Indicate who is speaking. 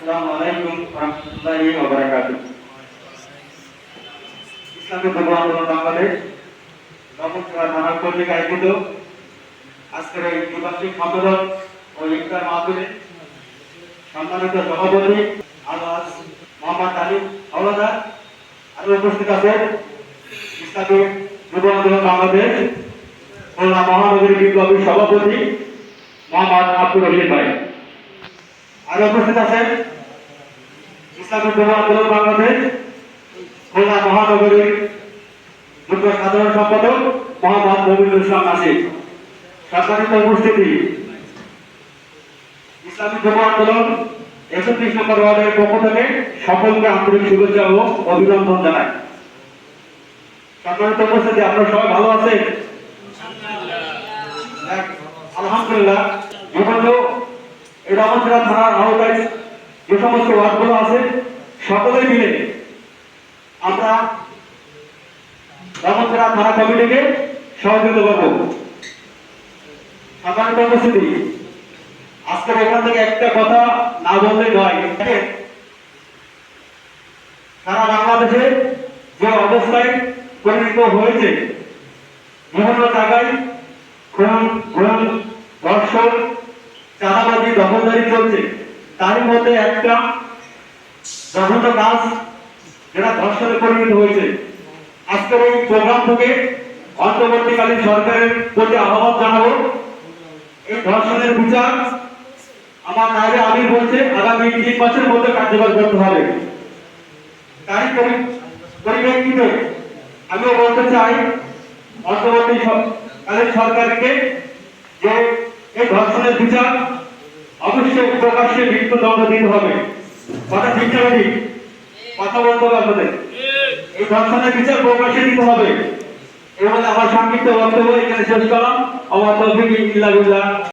Speaker 1: আসসালামু আলাইকুম রহমতুল্লাহি ওয়া বারাকাতুহু। ইসলামী যুব আন্দোলন বাংলাদেশ। হাওলাদার আরও উপস্থিত আছেন। ইসলামী যুব আন্দোলন বাংলাদেশ, খুলনা বিপ্লবী সভাপতি মোহাম্মদ আব্দুর রশিদ ভাই। আরও উপস্থিত আছেন। ইসলামী যুব আন্দোলন বাংলাদেশ। খুলনা মহানগরীর যুগ্ম সাধারণ সম্পাদক মোহাম্মদ মমিনুল ইসলাম নাসির। সম্মানিত উপস্থিতি। ইসলামী যুব আন্দোলন একত্রিশ নম্বর ওয়ার্ডের পক্ষ থেকে সকলকে আন্তরিক শুভেচ্ছা ও অভিনন্দন জানাই। সম্মানিত উপস্থিতি, আপনারা সবাই ভালো আছেন? আলহামদুলিল্লাহ। এই রামচরা থানার আওতায় যে সমস্ত ওয়ার্ডগুলো আছে, সকলে মিলে আমরা রামচরা থানা কমিটিকে সহযোগিতা করব। সম্মানিত উপস্থিতি, আজকের এখান থেকে একটা কথা না বললে নয়। সারা বাংলাদেশে যে অবস্থায় পরিণত হয়েছে বিভিন্ন জায়গায় খুন খুন, ধর্ষণ, চাঁদাবাজি, দখলদারি চলছে। তারই মধ্যে একটা জঘন্য কাজ যেটা ধর্ষণে পরিণত হয়েছে। আজকের এই প্রোগ্রাম থেকে অন্তর্বর্তীকালীন সরকারের প্রতি আহ্বান জানাব। এই ধর্ষণের বিচার আমার নাইবে আমি বলছে, আগামী তিন মাসের মধ্যে কার্যকর করতে হবে। পরি- পরিপ্রেক্ষিতে আমিও বলতে চাই, অন্তর্বর্তী স- সরকারকে যে এই ধর্ষণের বিচার অবশ্যই প্রকাশ্যে মৃত্যুদণ্ড দিতে হবে। কথা ঠিক না ঠিক কথা বলতে হবে আপনাদের। এই ধর্ষণের বিচার প্রকাশ্যে দিতে হবে। এবং আমার সংক্ষিপ্ত বক্তব্য এখানে শেষ করলাম। আমার তৌফিক, ইল্লা